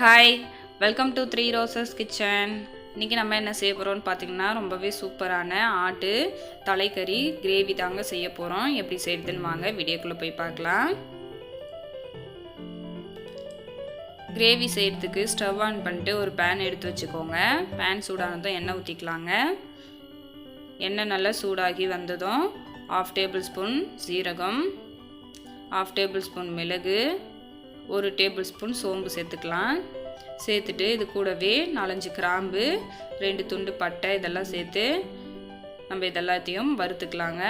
Hi welcome to Three Roses kitchen இன்றைக்கி நம்ம என்ன செய்ய போகிறோம்னு பார்த்திங்கன்னா ரொம்பவே சூப்பரான ஆட்டு தலைக்கறி கிரேவி தாங்க செய்ய போகிறோம் எப்படி செய்யுதுன்னு வாங்க வீடியோக்குள்ளே போய் பார்க்கலாம். கிரேவி செய்கிறதுக்கு ஸ்டவ் ஆன் பண்ணிட்டு ஒரு பேன் எடுத்து வச்சுக்கோங்க. பேன் சூடானதும் எண்ணெய் ஊற்றிக்கலாங்க எண்ணெய் நல்லா சூடாகி வந்ததும் ஆஃப் டேபிள் ஸ்பூன் சீரகம் ஆஃப் டேபிள் ஸ்பூன் மிளகு ஒரு டேபிள் ஸ்பூன் சோம்பு சேர்த்துக்கலாம். சேர்த்துட்டு இது கூடவே நாலஞ்சு கிராம்பு ரெண்டு துண்டு பட்டை இதெல்லாம் சேர்த்து நம்ம இதெல்லாத்தையும் வறுத்துக்கலாங்க.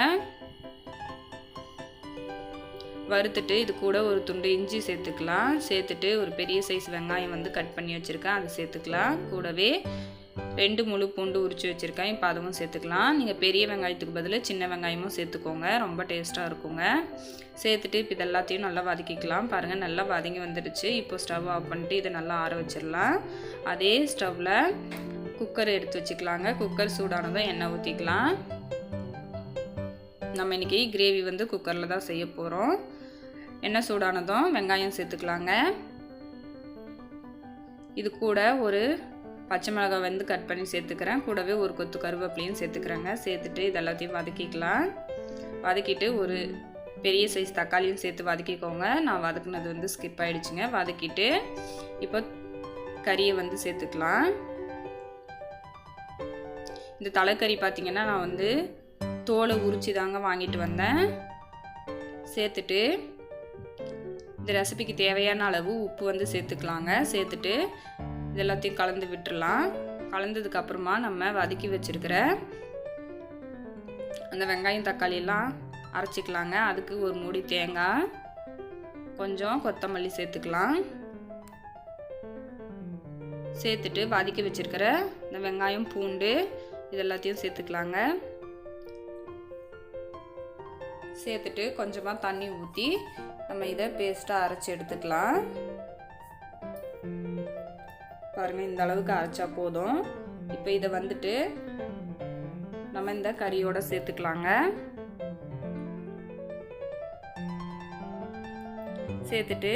வறுத்துட்டு இது கூட ஒரு துண்டு இஞ்சி சேர்த்துக்கலாம். சேர்த்துட்டு ஒரு பெரிய சைஸ் வெங்காயம் வந்து கட் பண்ணி வச்சுருக்கேன். அதை சேர்த்துக்கலாம். கூடவே ரெண்டு முழு பூண்டு உரிச்சு வச்சுருக்கேன். இப்போ அதுவும் சேர்த்துக்கலாம். நீங்கள் பெரிய வெங்காயத்துக்கு பதில் சின்ன வெங்காயமும் சேர்த்துக்கோங்க. ரொம்ப டேஸ்ட்டாக இருக்குங்க. சேர்த்துட்டு இப்போ இது எல்லாத்தையும் நல்லா வதக்கிக்கலாம். பாருங்கள் நல்லா வதங்கி வந்துடுச்சு. இப்போ ஸ்டவ் ஆஃப் பண்ணிட்டு இதை நல்லா ஆற வச்சிடலாம். அதே ஸ்டவ்வில் குக்கர் எடுத்து வச்சுக்கலாங்க. குக்கர் சூடானதும் எண்ணெய் ஊற்றிக்கலாம் நம்ம இன்றைக்கி கிரேவி வந்து குக்கரில் தான் செய்ய போகிறோம் எண்ணெய் சூடானதும் வெங்காயம் சேர்த்துக்கலாங்க. இது கூட ஒரு பச்சை மிளகாய் வந்து கட் பண்ணி சேர்த்துக்கிறேன். கூடவே ஒரு கொத்து கருவேப்பிலையும் சேர்த்துக்கிறேங்க. சேர்த்துட்டு இது எல்லாத்தையும் வதக்கிக்கலாம். வதக்கிட்டு ஒரு பெரிய சைஸ் தக்காளியும் சேர்த்து வதக்கிக்கோங்க. நான் வதக்குனது வந்து ஸ்கிப் ஆகிடுச்சுங்க வதக்கிட்டு இப்போ கறியை வந்து சேர்த்துக்கலாம். இந்த தலைக்கறி பார்த்திங்கன்னா நான் வந்து தோலை உரிச்சு தாங்க வாங்கிட்டு வந்தேன். சேர்த்துட்டு இந்த ரெசிபிக்கு தேவையான அளவு உப்பு வந்து சேர்த்துக்கலாங்க. சேர்த்துட்டு இது எல்லாத்தையும் கலந்து விட்டுடலாம் கலந்ததுக்கு அப்புறமா நம்ம வதக்கி வச்சிருக்கிற அந்த வெங்காயம் தக்காளி எல்லாம் அரைச்சிக்கலாங்க. அதுக்கு ஒரு மூடி தேங்காய் கொஞ்சம் கொத்தமல்லி சேர்த்துக்கலாம். சேர்த்துட்டு வதக்கி வச்சிருக்கிற இந்த வெங்காயம் பூண்டு இது எல்லாத்தையும் சேர்த்துக்கலாங்க. சேர்த்துட்டு கொஞ்சமாக தண்ணி ஊற்றி நம்ம இதை பேஸ்ட்டாக அரைச்சி எடுத்துக்கலாம். பாருங்கள் இந்த அளவுக்கு அரைச்சா போதும். இப்போ இதை வந்துட்டு நம்ம இந்த கறியோட சேர்த்துக்கலாங்க. சேர்த்துட்டு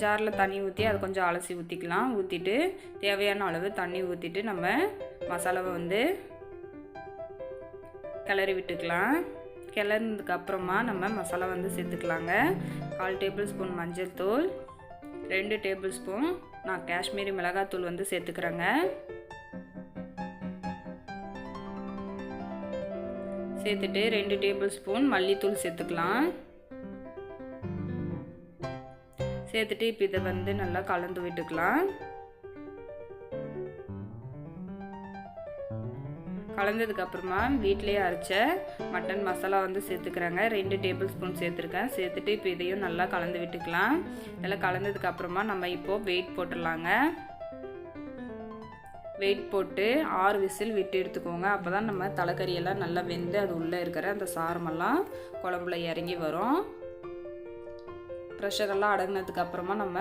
ஜாரில் தண்ணி ஊற்றி அதை கொஞ்சம் அலசி ஊற்றிக்கலாம் ஊற்றிட்டு தேவையான அளவு தண்ணி ஊற்றிட்டு நம்ம மசாலாவை வந்து கிளறி விட்டுக்கலாம். கிளறினதுக்கப்புறமா நம்ம மசாலா வந்து சேர்த்துக்கலாங்க. கால் டேபிள் ஸ்பூன் மஞ்சள் தூள் ரெண்டு டேபிள் ஸ்பூன் நான் காஷ்மீரி மிளகாத்தூள் வந்து சேர்த்துக்கிறேங்க. சேர்த்துட்டு ரெண்டு டேபிள் ஸ்பூன் மல்லித்தூள் சேர்த்துக்கலாம். சேர்த்துட்டு இப்போ இதை வந்து நல்லா கலந்து விட்டுக்கலாம். கலந்ததுக்கு அப்புறமா வீட்டிலேயே அரைச்ச மட்டன் மசாலா வந்து சேர்த்துக்கிறாங்க. ரெண்டு டேபிள் ஸ்பூன் சேர்த்துருக்கேன். சேர்த்துட்டு இப்போ இதையும் நல்லா கலந்து விட்டுக்கலாம். இதெல்லாம் கலந்ததுக்கு அப்புறமா நம்ம இப்போது வெயிட் போட்டுடலாங்க. வெயிட் போட்டு ஆறு விசில் விட்டு எடுத்துக்கோங்க. அப்போ தான் நம்ம தலைக்கறியெல்லாம் நல்லா வெந்து அது உள்ளே இருக்கிற அந்த சாரமெல்லாம் குழம்புல இறங்கி வரும். ப்ரெஷரெல்லாம் அடங்கினதுக்கு அப்புறமா நம்ம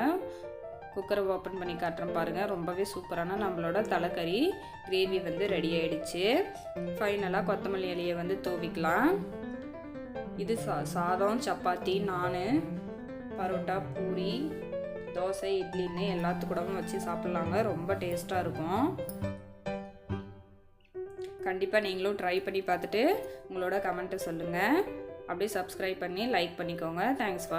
குக்கரை ஓப்பன் பண்ணி காட்டுறேன் பாருங்கள் ரொம்பவே சூப்பரான நம்மளோட தலைக்கறி கிரேவி வந்து ரெடி ஆகிடுச்சு ஃபைனலாக கொத்தமல்லி இலையை வந்து தூவிக்கலாம். இது சா சாதம் சப்பாத்தி நான் பரோட்டா பூரி தோசை இட்லின்னு எல்லாத்துக்கூடவும் வச்சு சாப்பிட்லாங்க. ரொம்ப டேஸ்ட்டாக இருக்கும். கண்டிப்பாக நீங்களும் ட்ரை பண்ணி பார்த்துட்டு உங்களோட கமெண்ட்டை சொல்லுங்கள் அப்படியே சப்ஸ்கிரைப் பண்ணி லைக் பண்ணிக்கோங்க. Thanks for